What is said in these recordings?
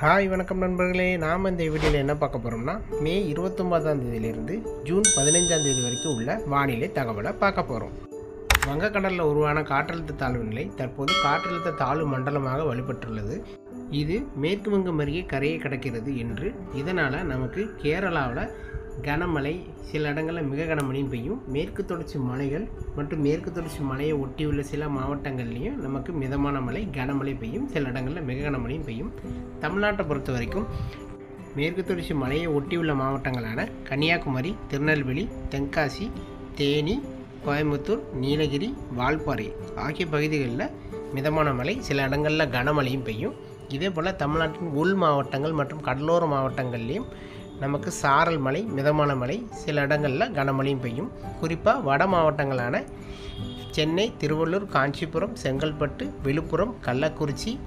Hi வணக்கம் நண்பர்களே. நாம் இந்த வீடியோவில் என்ன பார்க்க போகிறோம்னா மே இருபத்தொம்பதாம் தேதியிலிருந்து ஜூன் பதினைஞ்சாம் தேதி வரைக்கும் உள்ள வானிலை தகவலை பார்க்க போகிறோம் வங்கக்கடலில் உருவான காற்றழுத்த தாழ்வு நிலை தற்போது காற்றழுத்த தாழ்வு மண்டலமாக வலுப்பெற்றுள்ளது. இது மேற்கு வங்கம் அருகே கரையை கடக்கிறது என்று இதனால் நமக்கு கேரளாவில் கனமழை சில இடங்களில் மிக கனமழையும் பெய்யும். மேற்கு தொடர்ச்சி மலைகள் மற்றும் மேற்கு தொடர்ச்சி மலையை ஒட்டியுள்ள சில மாவட்டங்கள்லேயும் நமக்கு மிதமான மழை கனமழை பெய்யும். சில இடங்களில் மிக கனமழையும் பெய்யும். தமிழ்நாட்டை பொறுத்த வரைக்கும் மேற்கு தொடர்ச்சி மலையை ஒட்டியுள்ள மாவட்டங்களான கன்னியாகுமரி திருநெல்வேலி தென்காசி தேனி கோயம்புத்தூர் நீலகிரி வால்பாறை ஆகிய பகுதிகளில் மிதமான மழை சில இடங்களில் கனமழையும் பெய்யும். இதே போல் தமிழ்நாட்டின் உள் மாவட்டங்கள் மற்றும் கடலோர மாவட்டங்கள்லேயும் நமக்கு சாரல் மழை மிதமான மழை சில இடங்களில் கனமழையும் பெய்யும். குறிப்பாக வட மாவட்டங்களான சென்னை திருவள்ளூர் காஞ்சிபுரம் செங்கல்பட்டு விழுப்புரம் கள்ளக்குறிச்சி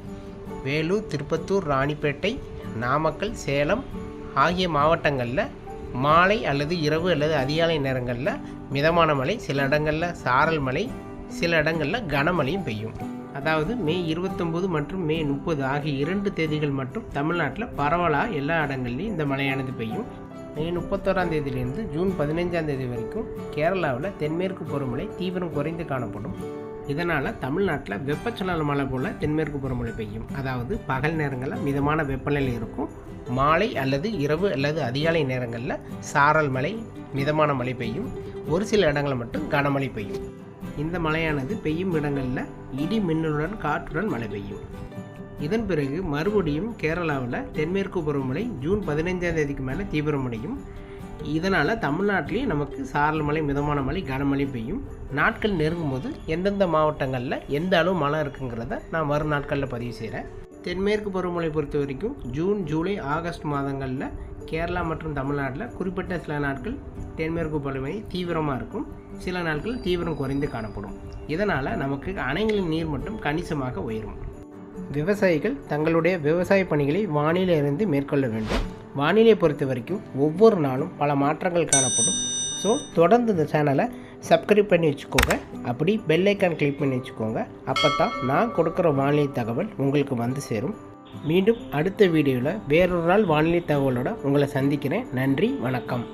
வேலூர் திருப்பத்தூர் ராணிப்பேட்டை நாமக்கல் சேலம் ஆகிய மாவட்டங்களில் மாலை அல்லது இரவு அல்லது அதிகாலை நேரங்களில் மிதமான மழை சில இடங்களில் சாரல் மழை சில இடங்களில் கனமழையும் பெய்யும். அதாவது மே இருபத்தொம்போது மற்றும் மே முப்பது ஆகிய இரண்டு தேதிகள் மட்டும் தமிழ்நாட்டில் பரவலாக எல்லா இடங்கள்லையும் இந்த மழையானது பெய்யும். மே முப்பத்தோராம் தேதியிலிருந்து ஜூன் பதினைஞ்சாம் தேதி வரைக்கும் கேரளாவில் தென்மேற்கு பருவமழை தீவிரம் குறைந்து காணப்படும். இதனால் தமிழ்நாட்டில் வெப்பச்சலன மழை போல் தென்மேற்கு பருவமழை பெய்யும். அதாவது பகல் நேரங்களில் மிதமான வெப்பநிலை இருக்கும். மாலை அல்லது இரவு அல்லது அதிகாலை நேரங்களில் சாரல் மழை மிதமான மழை பெய்யும். ஒரு சில இடங்களில் மட்டும் கனமழை பெய்யும். இந்த மழையானது பெய்யும் இடங்களில் இடி மின்னலுடன் காற்றுடன் மழை பெய்யும். இதன் பிறகு மறுபடியும் கேரளாவில் தென்மேற்கு பருவமழை ஜூன் பதினைஞ்சாம் தேதிக்கு மேலே தீவிரமடையும். இதனால் தமிழ்நாட்டிலேயும் நமக்கு சாரல் மழை மிதமான மழை கனமழை பெய்யும். நாட்கள் நெருங்கும் போது எந்தெந்த மாவட்டங்களில் எந்த அளவு மழை இருக்குங்கிறத நான் மறுநாட்களில் நாட்களில் பதிவு செய்கிறேன் தென்மேற்கு பருவமழை பொறுத்த வரைக்கும் ஜூன் ஜூலை ஆகஸ்ட் மாதங்களில் கேரளா மற்றும் தமிழ்நாட்டில் குறிப்பிட்ட சில நாட்கள் தென்மேற்கு பருவமழை தீவிரமாக இருக்கும். சில நாட்கள் தீவிரம் குறைந்து காணப்படும். இதனால் நமக்கு அணைகளின் நீர் மட்டும் கணிசமாக உயரும். விவசாயிகள் தங்களுடைய விவசாய பணிகளை வானிலையிலிருந்து மேற்கொள்ள வேண்டும். வானிலை பொறுத்த வரைக்கும் ஒவ்வொரு நாளும் பல மாற்றங்கள் காணப்படும். ஸோ தொடர்ந்து இந்த சேனலை சப்ஸ்கிரைப் பண்ணி வச்சுக்கோங்க. அப்படி பெல் ஐக்கான் கிளிக் பண்ணி வச்சுக்கோங்க. அப்போ தான் நான் கொடுக்குற வானிலை தகவல் உங்களுக்கு வந்து சேரும். மீண்டும் அடுத்த வீடியோவில் வேறொரு நாள் வானிலை தகவலோட உங்களை சந்திக்கிறேன். நன்றி வணக்கம்.